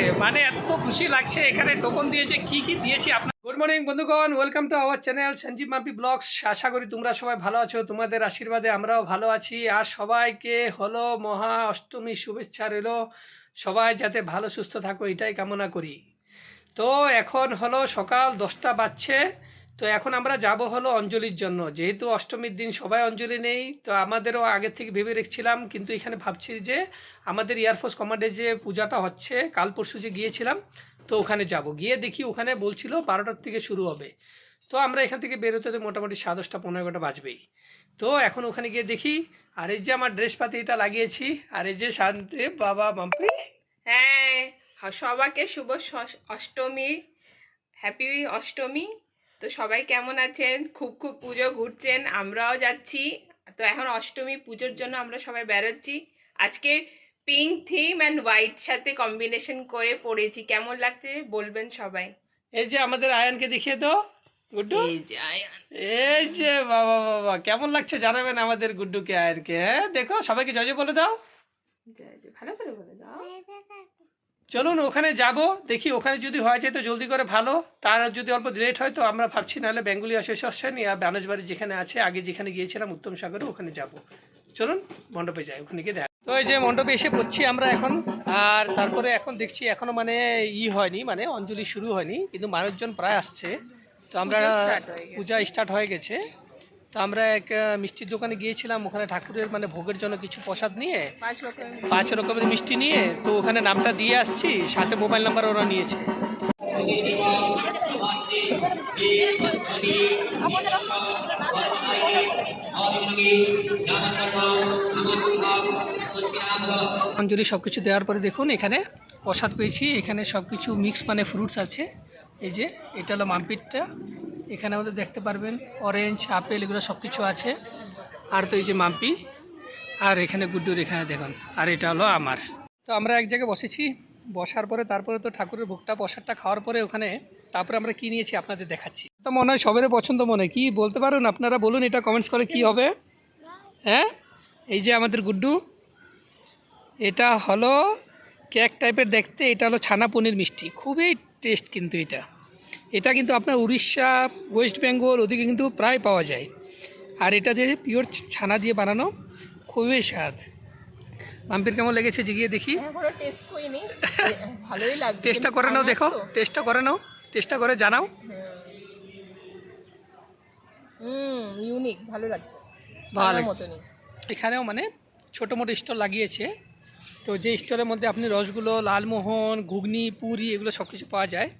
আসা কিন্তু কমপ্লিট হয়ে গেছে মানে এত খুশি লাগছে এখানে টোকন দিয়েছে কি কি দিয়েছি আপনার গুড মর্নিং বন্ধুগণ welcome to our channel Sanjeev মাপি blogs আশা করি তোমরা সবাই ভালো আছো, তোমাদের আশীর্বাদে আমরাও ভালো আছি। আর সবাইকে হলো মহা অষ্টমী শুভেচ্ছা রইল। সবাই যাতে ভালো, সুস্থ থাকো, এটাই কামনা করি। তো এখন হলো সকাল দশটা বাজছে। তো এখন আমরা যাব হলো অঞ্জলির জন্য। যেহেতু অষ্টমীর দিন সবাই অঞ্জলি নেই, তো আমাদেরও আগে থেকে ভেবে রেখেছিলাম, কিন্তু এখানে ভাবছি যে আমাদের এয়ারফোর্স কমান্ডে যে পূজাটা হচ্ছে, কাল পরশু যে গিয়েছিলাম, তো ওখানে যাব। গিয়ে দেখি ওখানে বলছিল বারোটার থেকে শুরু হবে। তো আমরা এখান থেকে বেরোতে মোটামুটি সাড়ে দশটা, পনেরো এগারোটা বাজবেই। তো এখন ওখানে গিয়ে দেখি, আর এই যে আমার ড্রেস পাতি এটা লাগিয়েছি, আর এই যে শান্তি, বাবা মাম্পি হ্যাঁ সবাইকে শুভ অষ্টমী হ্যাপি অষ্টমী। তো সবাই কেমন আছেন? খুব খুব পুজো ঘুরছেন আমরাও যাচ্ছি। তো এখন অষ্টমী পুজোর জন্য আমরা সবাই বেরোচ্ছি। আজকে পিঙ্ক থিম অ্যান্ড হোয়াইট সাথে কম্বিনেশন করে পড়েছি। কেমন লাগছে বলবেন সবাই? এই যে আমাদের আয়নকে দেখিয়ে তো গুড্ডু। এই যে এই যে বাবা বাবা কেমন লাগছে জানাবেন আমাদের গুড্ডুকে আয়নকে হ্যাঁ? দেখো সবাইকে জয় জয় বলে দাও। জয় ভালো করে বলে দাও। চলুন ওখানে যাব দেখি ওখানে যদি হয়ে যায় তো জলদি করে ভালো। তার যদি অল্প লেট হয় তো আমরা ভাবছি নাহলে বেঙ্গলি অ্যাসোসিয়েশন ইয়া বানাজবাড়ি যেখানে আছে আগে যেখানে গিয়েছিলাম উত্তম সাগরে ওখানে যাব। চলুন মণ্ডপে যাই ওখানে গিয়ে দেখা তো এই যে মণ্ডপে এসে পড়ছি আমরা এখন আর তারপরে এখন দেখছি এখনও মানে ই হয়নি মানে অঞ্জলি শুরু হয়নি কিন্তু মানুষজন প্রায় আসছে। তো আমরা। পূজা স্টার্ট হয়ে গেছে। তো আমরা এক মিষ্টির দোকানে গিয়েছিলাম ওখানে ঠাকুরের মানে ভোগের জন্য কিছু প্রসাদ নিয়ে পাঁচ রকমের মিষ্টি। নিয়ে তো ওখানে নামটা দিয়ে আসছি সাথে মোবাইল নাম্বার ওরা নিয়েছে। অঞ্জলি সব কিছু দেওয়ার পরে দেখুন এখানে প্রসাদ পেয়েছি এখানে সব কিছু মিক্স মানে ফ্রুটস আছে। এই যে এটা হলো মামপিটটা। এখানে আমাদের দেখতে পারবেন অরেঞ্জ আপেল এগুলো সব কিছু আছে। আর তো এই যে মাম্পি, আর এখানে গুড্ডুর এখানে দেখুন, আর এটা হলো আমার। তো আমরা এক জায়গায় বসেছি, বসার পরে তারপরে তো ঠাকুরের ভোগটা, প্রসাদটা খাওয়ার পরে ওখানে তারপরে আমরা কি নিয়েছি আপনাদের দেখাচ্ছি। তো মনে হয় সবেরই পছন্দ মনে, কি বলতে পারেন? আপনারা বলুন এটা কমেন্টস করে কি হবে? হ্যাঁ? এই যে আমাদের গুড্ডু, এটা হলো কেক টাইপের দেখতে, এটা হলো ছানা পনির মিষ্টি, খুবই টেস্ট কিন্তু এটা। এটা কিন্তু আপনার উড়িষ্যা ওয়েস্ট বেঙ্গল ওদিকে কিন্তু প্রায় পাওয়া যায়। আর এটা যে পিওর ছানা দিয়ে বানানো খুবই স্বাদ। মাম্পির কেমন লেগেছে জিগিয়ে দেখি? লাগছে টেস্টটা করে নাও দেখো। টেস্টটা করে নাও টেস্টটা করে জানাও। হুম ইউনিক ভালো লাগছে। ভালো এখানেও মানে ছোটো মোটো স্টল লাগিয়েছে। তো যে স্টলের মধ্যে আপনি রসগুলো লালমোহন ঘুগনি পুরি এগুলো সব কিছু পাওয়া যায়।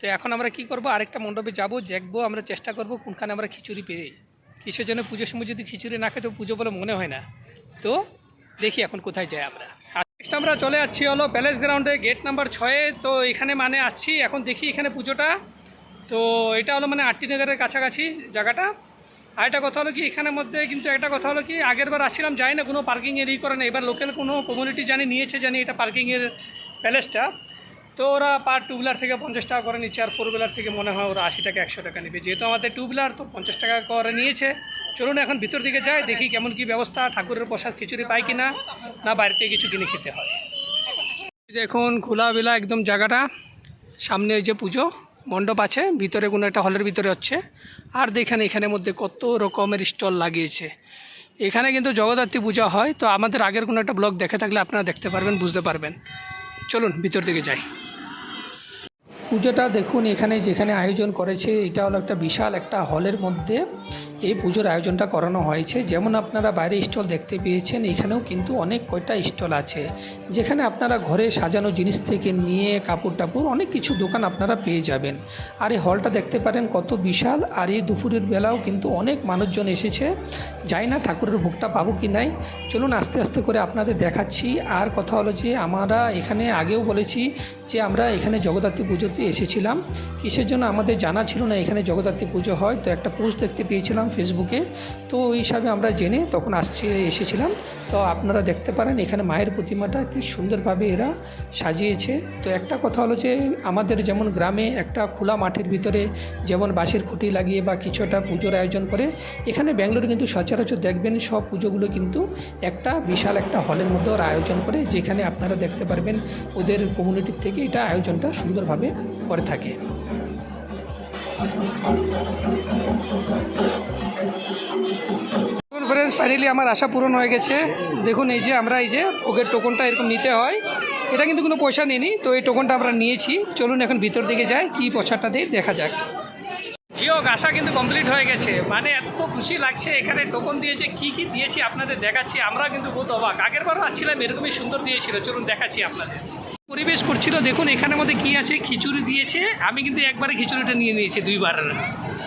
তো এখন আমরা কি করব? আরেকটা মণ্ডপে যাব, দেখব, আমরা চেষ্টা করব কোনখানে আমরা খিচুড়ি পেয়ে কিসের জন্য পুজোর সময় যদি খিচুড়ি না খাই, তো পুজো বলে মনে হয় না। তো দেখি এখন কোথায় যাই আমরা। নেক্সট আমরা চলে যাচ্ছি হলো প্যালেস গ্রাউন্ডে গেট নাম্বার ছয়ে তো এখানে মানে আসছি এখন দেখি এখানে পুজোটা। তো এটা হলো মানে আটটি নগরের কাছাকাছি জায়গাটা। আর একটা কথা হলো কি এখানের মধ্যে কিন্তু একটা কথা হলো কি, আগের বার আসছিলাম, যাই না, কোনো পার্কিংয়ের ই করে না। এবার লোকাল কোনো কমিউনিটি জানি নিয়েছে জানি এটা পার্কিংয়ের প্যালেসটা তো ওরা পার টু হুইলার থেকে পঞ্চাশ টাকা করে নিচ্ছে, আর ফোর হুইলার থেকে মনে হয় ওরা আশি টাকা, একশো টাকা নেবে। যেহেতু আমাদের টু হুইলার তো পঞ্চাশ টাকা করে নিয়েছে। চলুন এখন ভিতর দিকে যাই, দেখি কেমন কি ব্যবস্থা, ঠাকুরের প্রসাদ খিচুড়ি পাই কিনা, না থেকে কিছু কিনে খেতে হয়। দেখুন, খোলাবেলা একদম জায়গাটা, সামনে ওই যে পুজো মণ্ডপ আছে, ভিতরে কোনো একটা হলের ভিতরে হচ্ছে। আর দেখেন এখানের মধ্যে কত রকমের স্টল লাগিয়েছে। এখানে কিন্তু জগদ্ধাত্রী পূজা হয়, তো আমাদের আগের কোনো একটা ব্লগ দেখে থাকলে আপনারা দেখতে পারবেন, বুঝতে পারবেন। চলুন ভিতর দিকে যাই। পুজোটা দেখুন, এখানে যেখানে আয়োজন করেছে, এটা হলো একটা বিশাল একটা হলের মধ্যে এই পুজোর আয়োজনটা করানো হয়েছে। যেমন আপনারা বাইরে স্টল দেখতে পেয়েছেন, এখানেও কিন্তু অনেক কয়টা স্টল আছে। যেখানে আপনারা ঘরে সাজানো জিনিস থেকে নিয়ে কাপড় টাপড় অনেক কিছু দোকান আপনারা পেয়ে যাবেন। আর এই হলটা দেখতে পারেন কত বিশাল। আর এই দুপুরের বেলাও কিন্তু অনেক মানুষজন এসেছে। যাই না ঠাকুরের ভোগটা পাবো কি নাই, চলুন আস্তে আস্তে করে আপনাদের দেখাচ্ছি। আর কথা হলো যে, আমরা এখানে আগেও বলেছি যে, আমরা এখানে জগদ্ধাত্রী পুজোতে এসেছিলাম। কিসের জন্য আমাদের জানা ছিল না, এখানে জগদ্ধাত্রী পুজো হয়। তো একটা পোস্ট দেখতে পেয়েছিলাম ফেসবুকে তো ওই হিসাবে আমরা জেনে তখন আসছে, এসেছিলাম। তো আপনারা দেখতে পারেন, এখানে মায়ের প্রতিমাটা কি সুন্দরভাবে এরা সাজিয়েছে। তো একটা কথা হলো যে, আমাদের যেমন গ্রামে একটা খোলা মাঠের ভিতরে যেমন বাঁশের খুঁটি লাগিয়ে বা কিছু একটা পুজোর আয়োজন করে, এখানে ব্যাঙ্গালোরে কিন্তু সচরাচর দেখবেন সব পুজোগুলো কিন্তু একটা বিশাল একটা হলের মধ্যে ওরা আয়োজন করে, যেখানে আপনারা দেখতে পারবেন ওদের কমিউনিটির থেকে এটা আয়োজনটা সুন্দরভাবে করে থাকে। ফ্রেন্ডস ফাইনালি আমার আশা পূরণ হয়ে গেছে। দেখুন এই যে আমরা এই যে ভোগের টোকনটা এরকম নিতে হয়। এটা কিন্তু কোনো পয়সা নিইনি তো এই টোকনটা আমরা নিয়েছি। চলুন এখন ভিতর দিকে যাই, কী পয়সাটা দিয়ে দেখা যাক। জিও আশা কিন্তু কমপ্লিট হয়ে গেছে। মানে এত খুশি লাগছে এখানে টোকন দিয়েছে কি কি দিয়েছি আপনাদের দেখাচ্ছি। আমরা কিন্তু বহুত অবাক। আগের বারও আসছিলাম, এরকমই সুন্দর দিয়েছিল। চলুন দেখাচ্ছি আপনাদের। পরিবেশ করছিল। দেখুন, এখানের মধ্যে কি আছে? খিচুড়ি দিয়েছে। আমি কিন্তু একবারে খিচুড়িটা নিয়ে নিয়েছি দুইবার।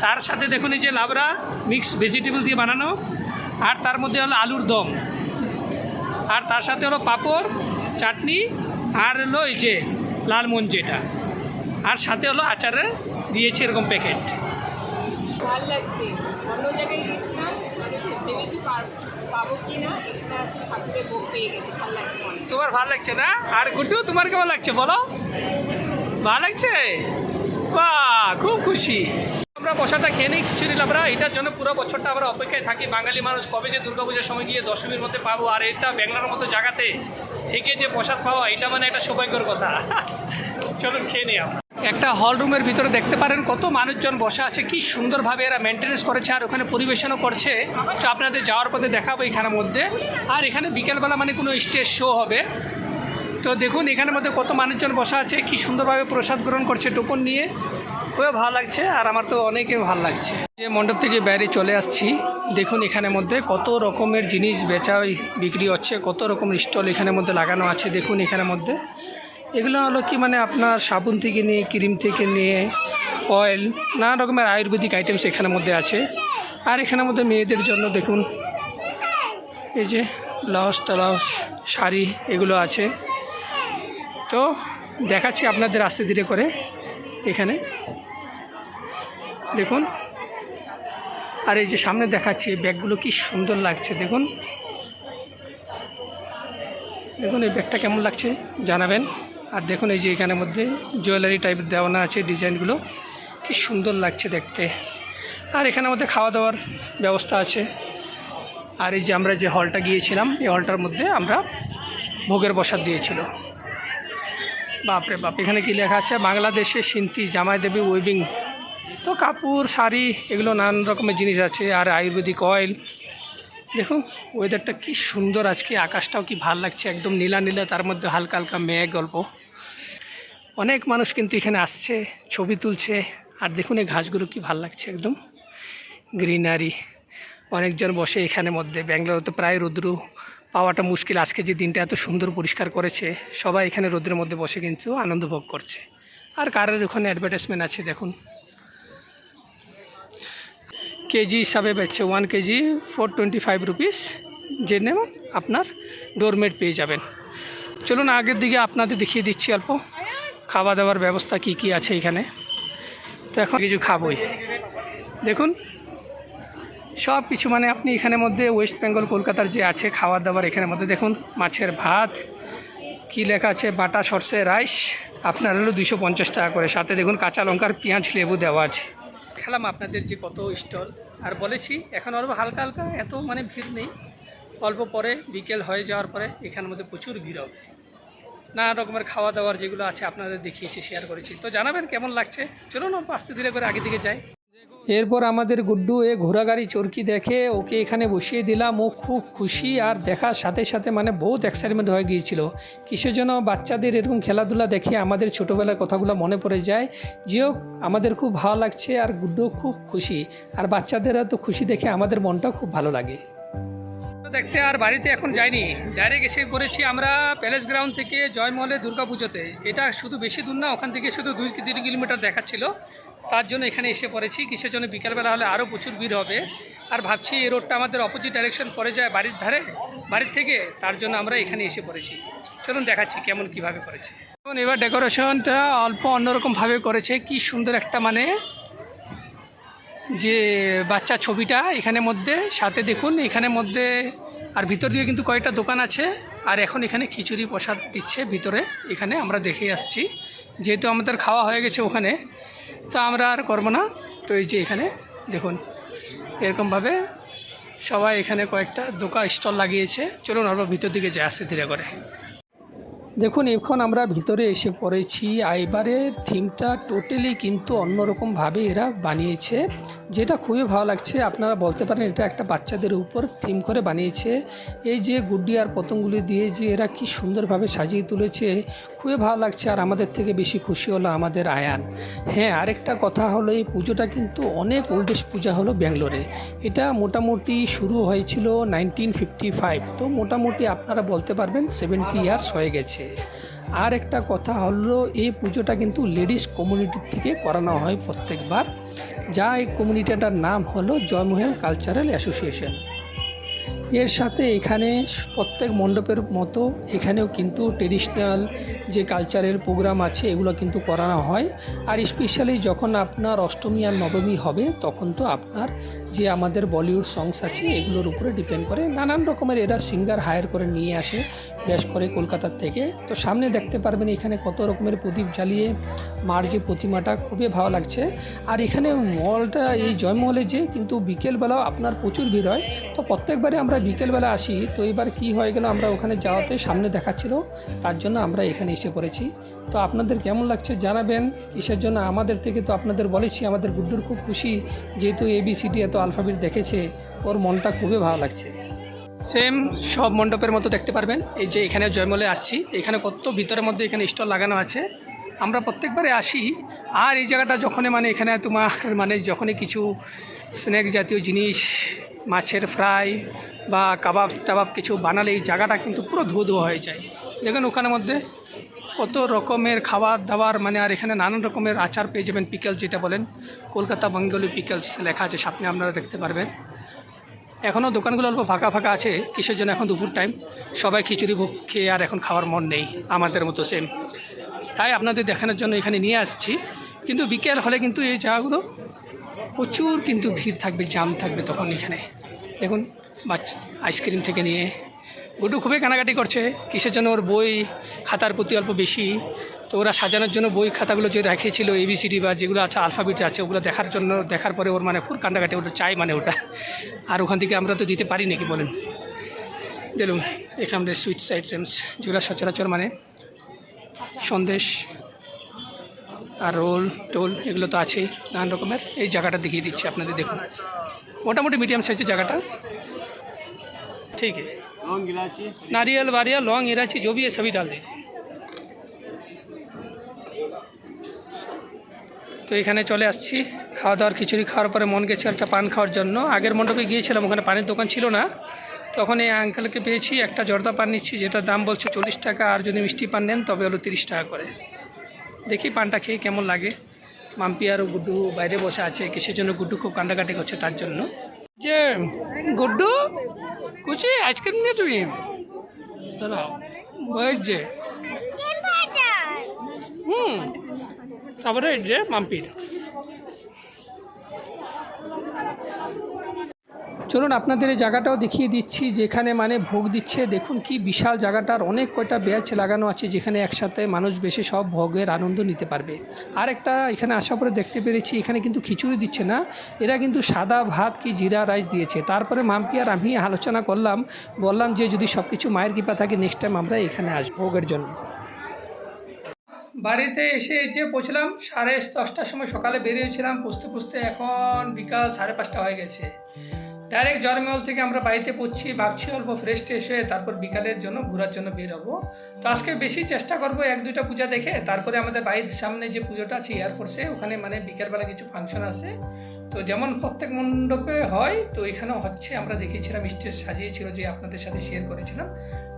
তার সাথে দেখুন, এই যে লাবড়া মিক্স ভেজিটেবল দিয়ে বানানো। আর তার মধ্যে হলো আলুর দম। আর তার সাথে হলো পাঁপড়, চাটনি, আর হলো এই যে লালমন যেটা। আর সাথে হলো আচারের দিয়েছে এরকম প্যাকেট ভালো লাগছে। অন্য জায়গায় গেছিলাম মানে ভালো লাগছে তোমার ভালো লাগছে না? আর গুড্ডু, তোমার কেমন লাগছে বলো? ভালো লাগছে? বাহ, খুব খুশি। আমরা বসাটা খেয়ে নিই খিচুড়ি লাবড়া এটার জন্য পুরো বছরটা আমরা অপেক্ষায় থাকি। বাঙালি মানুষ কবে যে দুর্গাপূজার সময় গিয়ে দশমীর মধ্যে পাবো, আর এটা ব্যাংলার মতো জায়গাতে থেকে যে প্রসাদ পাওয়া, এটা মানে একটা সৌভাগ্যর কথা। চলুন খেয়ে নিই আমরা। একটা হল রুমের ভিতরে দেখতে পারেন কত মানুষজন বসে আছে, কি সুন্দরভাবে এরা মেনটেনেন্স করেছে আর ওখানে পরিবেশনও করছে। তো আপনাদের যাওয়ার পথে দেখাবো এখানের মধ্যে। আর এখানে বিকেলবেলা মানে কোনো স্টেজ শো হবে। তো দেখুন, এখানের মধ্যে কত মানুষজন বসা আছে, কি সুন্দরভাবে প্রসাদ গ্রহণ করছে টোকন নিয়ে। খুবই ভালো লাগছে আর আমার তো অনেকে ভালো লাগছে। যে মণ্ডপ থেকে বাইরে চলে আসছি, দেখুন এখানের মধ্যে কত রকমের জিনিস বেচা বিক্রি হচ্ছে, কত রকম স্টল এখানের মধ্যে লাগানো আছে, দেখুন এখানের মধ্যে। এগুলো হলো কি মানে আপনার সাবুন থেকে নিয়ে, ক্রিম থেকে নিয়ে অয়েল নানা রকমের আয়ুর্বেদিক আইটেমস এখানের মধ্যে আছে। আর এখানের মধ্যে মেয়েদের জন্য দেখুন, এই যে ব্লাউজ টালাউজ শাড়ি এগুলো আছে। তো দেখাচ্ছি আপনাদের আস্তে ধীরে করে এখানে। দেখুন, আর এই যে সামনে দেখাচ্ছি ব্যাগগুলো কি সুন্দর লাগছে, দেখুন। দেখুন এই ব্যাগটা কেমন লাগছে, জানাবেন। আর দেখুন এই যে এখানের মধ্যে জুয়েলারি টাইপের দেওয়ানো আছে ডিজাইনগুলো। কি সুন্দর লাগছে দেখতে। আর এখানের মধ্যে খাওয়া দাওয়ার ব্যবস্থা আছে। আর এই যে আমরা যে হলটা গিয়েছিলাম, এই হলটার মধ্যে আমরা ভোগের বসাদ দিয়েছিল। বাপরে বাপ, এখানে কি লেখা আছে? বাংলাদেশে সিন্তি, জামাই দেবী উইভিং তো কাপড়, শাড়ি, এগুলো নানান রকমের জিনিস আছে। আর আয়ুর্বেদিক অয়েল দেখুন ওয়েদারটা কি সুন্দর আজকে, আকাশটাও কি ভালো লাগছে, একদম নীলা নীলা, তার মধ্যে হালকা হালকা মেঘ গল্প। অনেক মানুষ কিন্তু এখানে আসছে, ছবি তুলছে, আর দেখুন এই ঘাসগুলো কি ভালো লাগছে একদম। গ্রিনারি অনেকজন বসে এখানে মধ্যে, ব্যাঙ্গালোর তো প্রায় রৌদ্র পাওয়াটা মুশকিল, আজকে যে দিনটা এত সুন্দর পরিষ্কার করেছে, সবাই এখানে রৌদ্রের মধ্যে বসে কিন্তু আনন্দ ভোগ করছে। আর কারের ওখানে অ্যাডভার্টাইজমেন্ট আছে, দেখুন। কেজি হিসাবে বেচছে one KG four twenty five rupees নেব, আপনার ডোরমেট পেয়ে যাবেন। চলুন আগের দিকে আপনাদের দেখিয়ে দিচ্ছি অল্প। খাওয়া দাওয়ার ব্যবস্থা কি কি আছে এখানে? তো এখন কিছু খাবই। দেখুন, সব কিছু মানে আপনি এখানের মধ্যে ওয়েস্ট বেঙ্গল কলকাতার যে আছে খাবার দাবার এখানের মধ্যে দেখুন, মাছের ভাত, কি লেখা আছে, বাটা, সর্ষে, রাইস। আপনার হলো দুশো টাকা করে। সাথে দেখুন, কাঁচা লঙ্কার পেঁয়াজ, লেবু দেওয়া আছে। দেখালাম আপনাদের যে কত স্টল। আর বলেছি, এখন অল্প হালকা হালকা, এত মানে ভিড় নেই। অল্প পরে বিকেল হয়ে যাওয়ার পরে এখানের মধ্যে প্রচুর ভিড় হবে। নানা রকমের খাওয়া দাওয়ার যেগুলো আছে আপনাদের দেখিয়েছি শেয়ার করেছি। তো জানাবেন কেমন লাগছে? চলুন আস্তে ধীরে করে আগে দিকে যাই। এরপর আমাদের গুড্ডু এ ঘোড়াগাড়ি চরকি দেখে, ওকে এখানে বসিয়ে দিলাম, ও খুব খুশি। আর দেখার সাথে সাথে মানে বহুত এক্সাইটমেন্ট হয়ে গিয়েছিল। কিসের জন্য বাচ্চাদের এরকম খেলাধুলা দেখে আমাদের ছোটোবেলার কথাগুলো মনে পড়ে যায়। যেও আমাদের খুব ভালো লাগছে আর গুড্ডু খুব খুশি। আর বাচ্চাদেরও তো খুশি দেখে আমাদের মনটাও খুব ভালো লাগে। দেখতে আর বাড়িতে এখন যাইনি। ডাইরেক্ট এসে পড়েছি আমরা প্যালেস গ্রাউন্ড থেকে জয়মহলে দুর্গা পুজোতে। এটা শুধু বেশি দূর না, ওখান থেকে শুধু দুই তিন কিলোমিটার দেখাচ্ছিল। তার জন্য এখানে এসে পড়েছি। কিসের জন্য? বিকালবেলা হলে আরও প্রচুর ভিড় হবে। আর ভাবছি এই রোডটা আমাদের অপোজিট ডাইরেকশন পড়ে যায় বাড়ির ধারে, বাড়ির থেকে। তার জন্য আমরা এখানে এসে পড়েছি। চলুন দেখাচ্ছি কেমন কীভাবে করেছে। এবার ডেকোরেশনটা অল্প অন্যরকমভাবে করেছে। কি সুন্দর একটা মানে যে বাচ্চা ছবিটা এখানে মধ্যে, সাথে দেখুন, এখানে মধ্যে আর ভিতর দিয়ে কিন্তু কয়েকটা দোকান আছে। আর এখন এখানে খিচুড়ি প্রসাদ দিচ্ছে ভিতরে, এখানে আমরা দেখে আসছি। যেহেতু আমাদের খাওয়া হয়ে গেছে ওখানে, তো আমরা আর করব না। তো এই যে এখানে, দেখুন, এরকমভাবে সবাই এখানে কয়েকটা দোকান স্টল লাগিয়েছে। চলুন আমরা ভিতর দিকে যাই, আসতে ধীরে করে। দেখুন, এখন আমরা ভিতরে এসে পড়েছি। আইবারের থিমটা টোটালি কিন্তু অন্যরকমভাবে এরা বানিয়েছে, যেটা খুবই ভালো লাগছে। আপনারা বলতে পারেন এটা একটা বাচ্চাদের উপর থিম করে বানিয়েছে। এই যে গুড্ডি আর পতঙ্গগুলি দিয়ে যে এরা কি সুন্দরভাবে সাজিয়ে তুলেছে, খুবই ভালো লাগছে। আর আমাদের থেকে বেশি খুশি হলো আমাদের আয়ান। হ্যাঁ আরেকটা কথা হলো, এই পুজোটা কিন্তু অনেক ওল্ডেস্ট পূজা হলো ব্যাঙ্গালোরে। এটা মোটামুটি শুরু হয়েছিল নাইনটিন ফিফটি ফাইভ। তো মোটামুটি আপনারা বলতে পারবেন, সেভেন্টি ইয়ার্স হয়ে গেছে। আর একটা কথা হলো, এই পুজোটা কিন্তু লেডিস কমিউনিটির থেকে করানো হয় প্রত্যেকবার। যা এই কমিউনিটিটার নাম হলো জয়মহল কালচারাল অ্যাসোসিয়েশন এর সাথে এখানে প্রত্যেক মণ্ডপের মতো এখানেও কিন্তু ট্রেডিশনাল যে কালচারের প্রোগ্রাম আছে, এগুলো কিন্তু করানো হয়। আর স্পেশালি যখন আপনার অষ্টমী আর নবমী হবে, তখন তো আপনার যে আমাদের বলিউড সংস আছে, এগুলোর উপরে ডিপেন্ড করে। নানান রকমের এরা সিঙ্গার হায়ার করে নিয়ে আসে, বেশ করে কলকাতার থেকে। তো সামনে দেখতে পারবেন এখানে কত রকমের প্রদীপ জ্বালিয়ে মার যে প্রতিমাটা, খুবই ভালো লাগছে। আর এখানে মলটা এই জয়মহলে যে কিন্তু বিকেলবেলাও আপনার প্রচুর ভিড় হয়। তো প্রত্যেকবারে আমরা বিকেলবেলা আসি, তো এবার কি হয়ে গেল, আমরা ওখানে যাওয়াতে সামনে দেখাচ্ছিল, তার জন্য আমরা এখানে এসে পড়েছি। তো আপনাদের কেমন লাগছে জানাবেন, কিসের জন্য আমাদের থেকে তো আপনাদের বলেছি, আমাদের গুড্ডুর খুব খুশি, যেহেতু এবিসিডি এত আলফাবেট দেখেছে, ওর মনটা খুবই ভালো লাগছে। সেম সব মণ্ডপের মতো দেখতে পারবেন, এই যে এখানে জয়মলে আসছি, এখানে কত ভিতরের মধ্যে এখানে স্টল লাগানো আছে। আমরা প্রত্যেকবারে আসি, আর এই জায়গাটা যখনই মানে এখানে তোমার মানে যখনই কিছু স্ন্যাক জাতীয় জিনিস মাছের ফ্রাই বা কাবাব টাবাব কিছু বানালে এই জায়গাটা কিন্তু পুরো ধুয়ো ধুয়ো হয়ে যায়। দেখুন ওখানের মধ্যে কত রকমের খাবার দাবার মানে আর এখানে নানান রকমের আচার পেয়ে যাবেন পিকেলস যেটা বলেন। কলকাতা বেঙ্গলি পিকেলস লেখা আছে, সামনে আপনারা দেখতে পারবেন। এখনও দোকানগুলো অল্প ফাঁকা ফাঁকা আছে, কিসের জন্য এখন দুপুর টাইম সবাই খিচুড়ি ভোগ খেয়ে আর এখন খাওয়ার মন নেই, আমাদের মতো সেম তাই আপনাদের দেখানোর জন্য এখানে নিয়ে আসছি। কিন্তু বিকেল হলে কিন্তু এই জায়গাগুলো প্রচুর কিন্তু ভিড় থাকবে জাম থাকবে তখন এখানে। দেখুন বাচ্চা আইসক্রিম থেকে নিয়ে, গুড্ডু খুবই কানাকাটি করছে, কিসের জন্য ওর বই খাতার প্রতি অল্প বেশি? তো ওরা সাজানোর জন্য বই খাতাগুলো যে রেখেছিল এবিসিডি বা যেগুলো আছে আলফাবেট আছে, ওগুলো দেখার জন্য, দেখার পরে ওর মানে ফুল কান্দাকাটি ওটা চাই মানে ওটা। আর ওখান থেকে আমরা তো দিতে পারি নাকি বলেন? দেখুন, এখানে সুইট আইটেমস যেগুলো সচরাচর মানে সন্দেশ আর রোল টোল এগুলো তো আছেই নানান রকমের এই জায়গাটা দেখিয়ে দিচ্ছি আপনাদের দেখুন মোটামুটি মিডিয়াম সাইজের জায়গাটা ठीक है लौंग इलायची नारियल वारियल लौंग इलायची जो भी है सभी डाल दीजिए তো এখানে চলে আসছি খাওয়া দাওয়ার খিচুড়ি খাওয়ার পরে মন গেছে একটা পান খাওয়ার জন্য আগের মণ্ডপে গিয়েছিলাম ওখানে পানের দোকান ছিল না তখন এই আঙ্কেলকে পেয়েছি একটা জর্দা পান নিচ্ছি যেটার দাম বলছে চল্লিশ টাকা আর যদি মিষ্টি পান নেন তবে হলো তিরিশ টাকা করে দেখি পানটা খেয়ে কেমন লাগে। মাম্পি আর গুড্ডু বাইরে বসে আছে কিসের জন্য গুড্ডু খুব কান্দাকাটি করছে তার জন্য। যে গুড্ডু কুচি আইসক্রিম নিয়ে তুমি দাঁড়াও বয়ের যে। হুম তারপরে যে মাম্পির। চলুন আপনাদের এই জায়গাটাও দেখিয়ে দিচ্ছি, যেখানে মানে ভোগ দিচ্ছে। দেখুন কি বিশাল জায়গাটার অনেক কয়টা ব্যাচ লাগানো আছে, যেখানে একসাথে মানুষ বেশি সব ভোগের আনন্দ নিতে পারবে। আর একটা এখানে আসার পরে দেখতে পেরেছি, এখানে কিন্তু খিচুড়ি দিচ্ছে না, এরা কিন্তু সাদা ভাত কি জিরা রাইস দিয়েছে। তারপরে মাম্পি আর আমি আলোচনা করলাম, বললাম যে যদি সব কিছু মায়ের কৃপা থাকে নেক্সট টাইম আমরা এখানে আসব ভোগের জন্য। বাড়িতে এসে যে পৌঁছলাম, সাড়ে দশটার সময় সকালে বেরিয়েছিলাম, পুষতে পুষতে এখন বিকাল সাড়ে পাঁচটা হয়ে গেছে। ডাইরেক্ট জরমহল থেকে আমরা বাড়িতে পড়ছি ভাবছি অল্প ফ্রেশ ট্রেশ হয়ে তারপর বিকালের জন্য ঘোরার জন্য বের হব। তো আজকে বেশি চেষ্টা করব এক দুইটা পূজা দেখে, তারপরে আমাদের বাড়ির সামনে যে পুজোটা আছে এয়ারপোর্টসে ওখানে মানে বিকালবেলা কিছু ফাংশন আছে। তো যেমন প্রত্যেক মণ্ডপে হয়, তো এখানেও হচ্ছে, আমরা দেখিয়েছিলাম, স্টেজ সাজিয়েছিল যে আপনাদের সাথে শেয়ার করেছিলাম।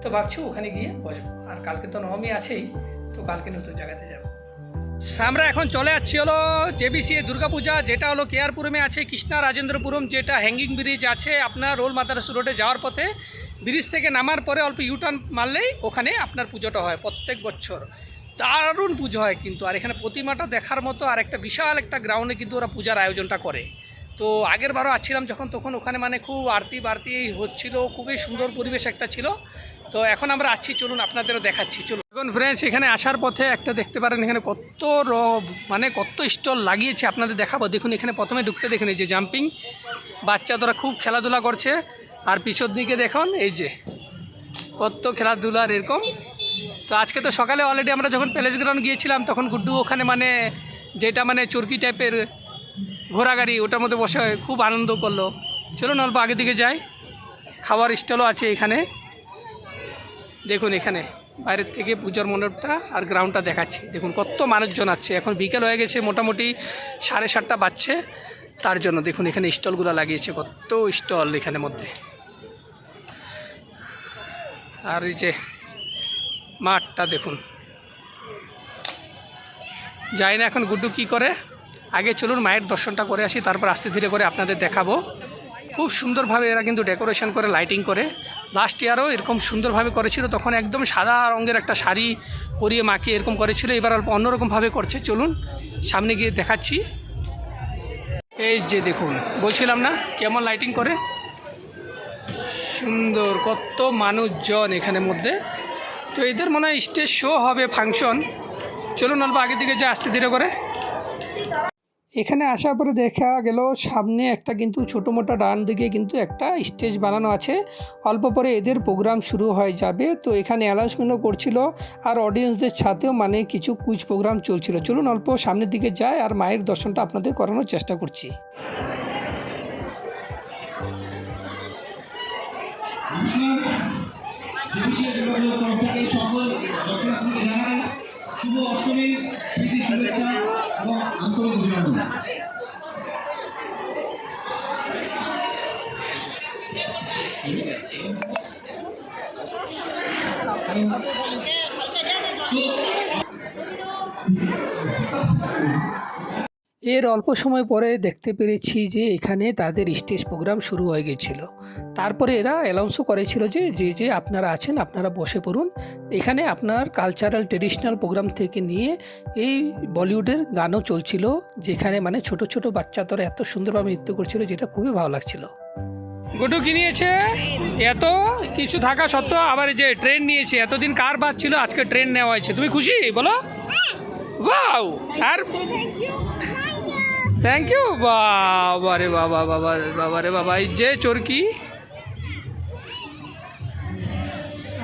তো ভাবছি ওখানে গিয়ে বসবো। আর কালকে তো নবমী আছেই, তো কালকে নতুন জায়গাতে যাব। আমরা এখন চলে যাচ্ছি হলো জেবিসি দুর্গাপূজা, যেটা হলো কেয়ারপুরমে আছে, কৃষ্ণা রাজেন্দ্রপুরম, যেটা হ্যাঙ্গিং ব্রিজ আছে আপনার রোল মাদারাস রোডে যাওয়ার পথে। ব্রিজ থেকে নামার পরে অল্প ইউটার্ন মারলেই ওখানে আপনার পুজোটা হয় প্রত্যেক বছর। দারুণ পুজো হয় কিন্তু, আর এখানে প্রতিমাটা দেখার মতো আর একটা বিশাল একটা গ্রাউন্ডে কিন্তু ওরা পূজার আয়োজনটা করে। তো আগের বারও আসছিলাম যখন, তখন ওখানে মানে খুব আরতি বাড়তি হচ্ছিল, খুবই সুন্দর পরিবেশ একটা ছিল। তো এখন আমরা আছি চলুন আপনাদেরও দেখাচ্ছি, চলুন। এখন ফ্রেন্ডস এখানে আসার পথে একটা দেখতে পারেন, এখানে কত র মানে কত স্টল লাগিয়েছে, আপনাদের দেখাবো। দেখুন, এখানে প্রথমে ঢুকতে দেখুন, এই যে জাম্পিং বাচ্চা তোরা খুব খেলাধুলা করছে, আর পিছর দিকে দেখুন, এই যে কত খেলাধুলার এরকম। তো আজকে তো সকালে অলরেডি আমরা যখন প্যালেস গ্রাউন্ড গিয়েছিলাম, তখন গুড্ডু ওখানে মানে যেটা মানে চুরকি টাইপের ঘোড়া গাড়ি, ওটার মধ্যে বসে খুব আনন্দ করল। চলুন, অল্প আগে দিকে যাই। খাবার স্টলও আছে এখানে। দেখুন এখানে, বাইরের থেকে পুজোর মণ্ডপটা আর গ্রাউন্ডটা দেখাচ্ছি। দেখুন কত মানুষজন আছে। এখন বিকেল হয়ে গেছে, মোটামুটি সাড়ে সাতটা বাজছে। তার জন্য দেখুন এখানে স্টলগুলো লাগিয়েছে, কত স্টল এখানে মধ্যে। আর এই যে মাঠটা দেখুন। যাই না এখন গুড্ডু কি করে, আগে চলুন মায়ের দর্শনটা করে আসি, তারপর আস্তে ধীরে করে আপনাদের দেখাবো। খুব সুন্দরভাবে এরা কিন্তু ডেকোরেশন করে, লাইটিং করে। লাস্ট ইয়ারও এরকম সুন্দরভাবে করেছিল, তখন একদম সাদা রঙের একটা শাড়ি পরিয়ে মাকে এরকম করেছিল, এবার অল্প অন্যরকমভাবে করছে। চলুন, সামনে গিয়ে দেখাচ্ছি। এই যে দেখুন, বলছিলাম না, কেমন লাইটিং করে? সুন্দর, কত মানুষজন এখানের মধ্যে। তো এদের মনে হয় স্টেজ শো হবে ফাংশন চলুন, অল্প আগের দিকে যে আসতে ধীরে করে। এখানে আসার পরে দেখা গেল, সামনে একটা কিন্তু ছোটো মোটা ডান দিকে কিন্তু একটা স্টেজ বানানো আছে। অল্প পরে এদের প্রোগ্রাম শুরু হয়ে যাবে। তো এখানে অ্যানাউন্সমেন্টও করছিল আর অডিয়েন্সদের সাথেও মানে কিছু কুইজ প্রোগ্রাম চলছিল। চলুন অল্প সামনের দিকে যায় আর মায়ের দর্শনটা আপনাদের করানোর চেষ্টা করছি। শুভ অষ্টমীর প্রীতি শুভেচ্ছা। এবং আন্তরিক অভিনন্দন এর অল্প সময় পরে দেখতে পেরেছি যে এখানে তাদের স্টেজ প্রোগ্রাম শুরু হয়ে গেছিল। তারপরে এরা অ্যানাউন্সও করেছিল যে যে যে আপনারা আছেন আপনারা বসে পড়ুন। এখানে আপনার কালচারাল ট্রেডিশনাল প্রোগ্রাম থেকে নিয়ে এই বলিউডের গানও চলছিল যেখানে মানে ছোট ছোট বাচ্চা তোরা এত সুন্দরভাবে নৃত্য করছিল যেটা খুবই ভালো লাগছিল। গুডু কি নিয়েছে? এত কিছু থাকা সত্ত্বেও আবার এই যে ট্রেন নিয়েছে এতদিন কার বাদ ছিল? আজকে ট্রেন নেওয়া হয়েছে। তুমি খুশি? বলো। ওয়াও আর থ্যাংক ইউ বাবা রে বাবা বাবা বাবা রে বাবা, এই যে চরকি।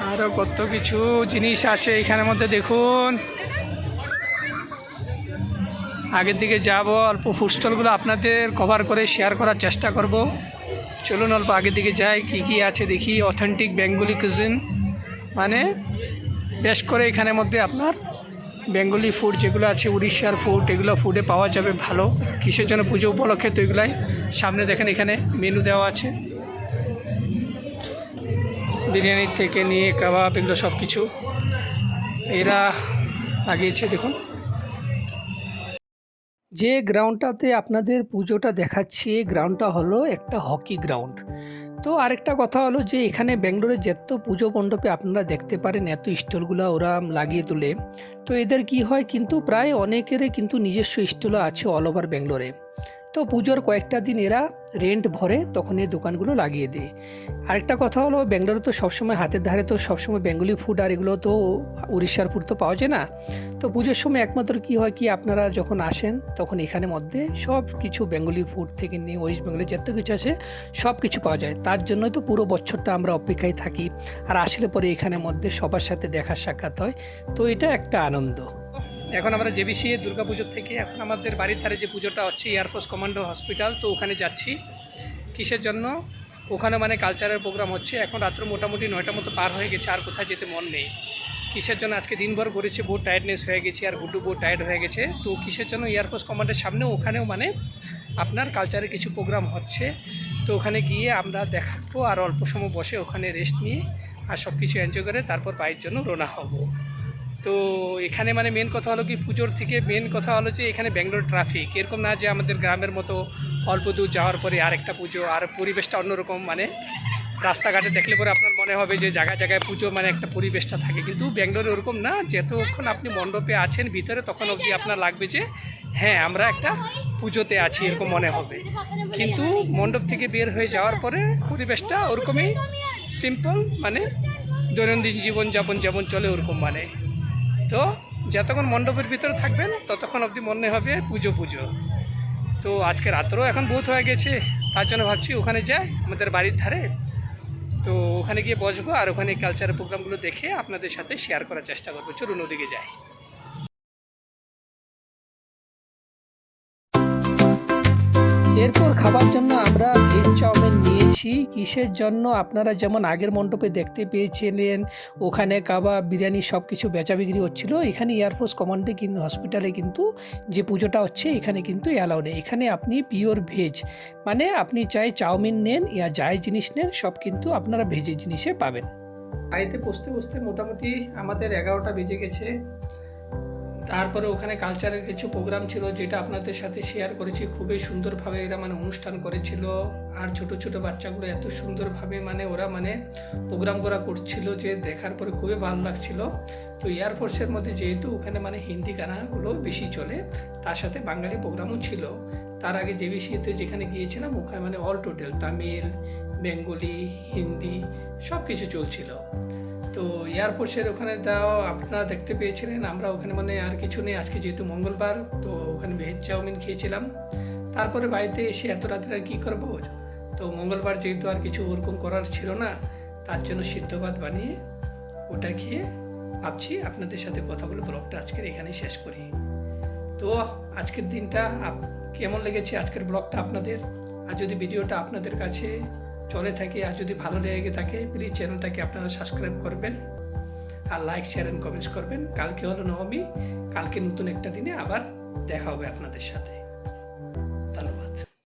আরও কত কিছু জিনিস আছে এখানের মধ্যে, দেখুন। আগের দিকে যাব অল্প ফুডস্টলগুলো আপনাদের কভার করে শেয়ার করার চেষ্টা করব। চলুন অল্প আগের দিকে যাই, কি কি আছে দেখি অথেন্টিক বেঙ্গলি কুজিন মানে বেশ করে এখানের মধ্যে আপনার বেঙ্গলি ফুড যেগুলো আছে, উড়িষ্যার ফুড এগুলো ফুডে পাওয়া যাবে ভালো। কিসের জন্য পুজো উপলক্ষে তো এগুলাই। সামনে দেখেন এখানে মেনু দেওয়া আছে। বিরিয়ানির থেকে নিয়ে, কাবাব, এগুলো সব কিছু এরা লাগিয়েছে, দেখুন। যে গ্রাউন্ডটাতে আপনাদের পুজোটা দেখাচ্ছি, এই গ্রাউন্ডটা হলো একটা হকি গ্রাউন্ড তো আরেকটা কথা হলো যে, এখানে ব্যাঙ্গালোরে যত পুজো মণ্ডপে আপনারা দেখতে পারেন, এত স্টলগুলো ওরা লাগিয়ে তোলে। তো এদের কি হয়, কিন্তু প্রায় অনেকেরই কিন্তু নিজস্ব স্টলও আছে অল ওভার ব্যাঙ্গালোরে। তো পুজোর কয়েকটা দিন এরা রেন্ট ভরে তখন এই দোকানগুলো লাগিয়ে দেয়। আরেকটা কথা হলো, ব্যাঙ্গালোরে তো সবসময় হাতের ধারে তো সবসময় বেঙ্গলি ফুড আর এগুলো তো উড়িষ্যার ফুড তো পাওয়া যায় না। তো পুজোর সময় একমাত্র কি হয় কি, আপনারা যখন আসেন তখন এখানে মধ্যে সব কিছু বেঙ্গলি ফুড থেকে নিয়ে ওয়েস্ট বেঙ্গলে যত কিছু আছে সব কিছু পাওয়া যায়। তার জন্যই তো পুরো বছরটা আমরা অপেক্ষায় থাকি। আর আসলে পরে এখানে মধ্যে সবার সাথে দেখা সাক্ষাৎ হয়। তো এটা একটা আনন্দ। এখন আমরা জেবিসি দুর্গা পুজোর থেকে এখন আমাদের বাড়ির ধারে যে পুজোটা হচ্ছে এয়ারফোর্স কমান্ডো হসপিটাল তো ওখানে যাচ্ছি। কিসের জন্য? ওখানে মানে কালচারাল প্রোগ্রাম হচ্ছে। এখন রাত্র মোটামুটি নয়টা মতো পার হয়ে গেছে, আর কোথায় যেতে মন নেই। কিসের জন্য? আজকে দিনভর ঘুরেছে বহু টায়ার্ডনেস হয়ে গেছে, আর গুড্ডু বহু টায়ার্ড হয়ে গেছে। তো কিসের জন্য এয়ারফোর্স কমান্ডের সামনে ওখানেও মানে আপনার কালচারের কিছু প্রোগ্রাম হচ্ছে। তো ওখানে গিয়ে আমরা দেখাবো, আর অল্প সময় বসে ওখানে রেস্ট নিয়ে, আর সব কিছু এনজয় করে তারপর পায়ের জন্য রওনা হব। তো এখানে মানে মেন কথা হলো কি, পুজোর থেকে মেন কথা হলো যে এখানে ব্যাঙ্গালোর ট্রাফিক এরকম না যে আমাদের গ্রামের মতো অল্প দূর যাওয়ার পরে আরেকটা পুজো, আর পরিবেশটা অন্যরকম। মানে রাস্তাঘাটে দেখলে পরে আপনার মনে হবে যে জায়গায় জায়গায় পুজো মানে একটা পরিবেশটা থাকে। কিন্তু ব্যাঙ্গালোরে ওরকম না, যতক্ষণ আপনি মণ্ডপে আছেন ভিতরে, তখন অবধি আপনার লাগবে যে হ্যাঁ আমরা একটা পুজোতে আছি, এরকম মনে হবে। কিন্তু মণ্ডপ থেকে বের হয়ে যাওয়ার পরে পরিবেশটা ওরকমই সিম্পল মানে দৈনন্দিন জীবনযাপন যেমন চলে, ওরকম মানে। তো যতক্ষণ মণ্ডপের ভিতরে থাকবেন, ততক্ষণ অবধি মনে হবে পুজো পুজো। তো আজকে রাত্রেও এখন বহুত হয়ে গেছে, তার জন্য ভাবছি ওখানে যাই, আমাদের বাড়ির ধারে। তো ওখানে গিয়ে বসবো আর ওখানে কালচারাল প্রোগ্রামগুলো দেখে আপনাদের সাথে শেয়ার করার চেষ্টা করব। চলুন ওদিকে যাই। এরপর খাবার জন্য আমরা নিয়েছি কিসের জন্য? আপনারা যেমন আগের মণ্ডপে দেখতে পেয়েছিলেন, ওখানে কাবা বিরিয়ানি সব কিছু বেচা বিক্রি হচ্ছিল, এখানে এয়ারফোর্স কমান্ডে কিন্তু হসপিটালে কিন্তু যে পুজোটা হচ্ছে, এখানে কিন্তু অ্যালাউ নেই। এখানে আপনি পিওর ভেজ মানে আপনি চাই চাউমিন নেন ইয়া যাই জিনিস নেন, সব কিন্তু আপনারা ভেজের জিনিসে পাবেন। বাড়িতে বসতে বসতে মোটামুটি আমাদের এগারোটা বেজে গেছে। তারপরে ওখানে কালচারের কিছু প্রোগ্রাম ছিল যেটা আপনাদের সাথে শেয়ার করেছি। খুবই সুন্দরভাবে এরা মানে অনুষ্ঠান করেছিল। আর ছোট ছোট বাচ্চাগুলো এত সুন্দরভাবে মানে ওরা মানে প্রোগ্রাম করা করছিল যে দেখার পরে খুবই ভালো লাগছিল। তো এয়ারফোর্সের মধ্যে যেহেতু ওখানে মানে হিন্দি গানাগুলো বেশি চলে, তার সাথে বাঙালি প্রোগ্রামও ছিল। তার আগে যে বিষয়তে যেখানে গিয়েছিলাম, ওখানে মানে অল টোটাল তামিল, বেঙ্গলি, হিন্দি সব কিছু চলছিল। তো এয়ারফোর্সের ওখানে দাও আপনারা দেখতে পেয়েছিলেন, আমরা ওখানে মানে আর কিছু নেই। আজকে যেহেতু মঙ্গলবার, তো ওখানে ভেজ চাউমিন খেয়েছিলাম। তারপরে বাড়িতে এসে এত রাত্রে আর কী করব? তো মঙ্গলবার যেহেতু আর কিছু ওরকম করার ছিল না, তার জন্য সিদ্ধ ভাত বানিয়ে ওটা খেয়ে ভাবছি আপনাদের সাথে কথা বলে ব্লগটা আজকের এখানেই শেষ করি। তো আজকের দিনটা কেমন লেগেছে আজকের ব্লগটা আপনাদের? আর যদি ভিডিওটা আপনাদের কাছে চলে থাকে আর যদি ভালো লেগে থাকে প্লিজ চ্যানেলটাকে আপনারা সাবস্ক্রাইব করবেন আর লাইক শেয়ার অ্যান্ড কমেন্টস করবেন। কালকে হলো নবমী, কালকে নতুন একটা দিনে আবার দেখা হবে আপনাদের সাথে।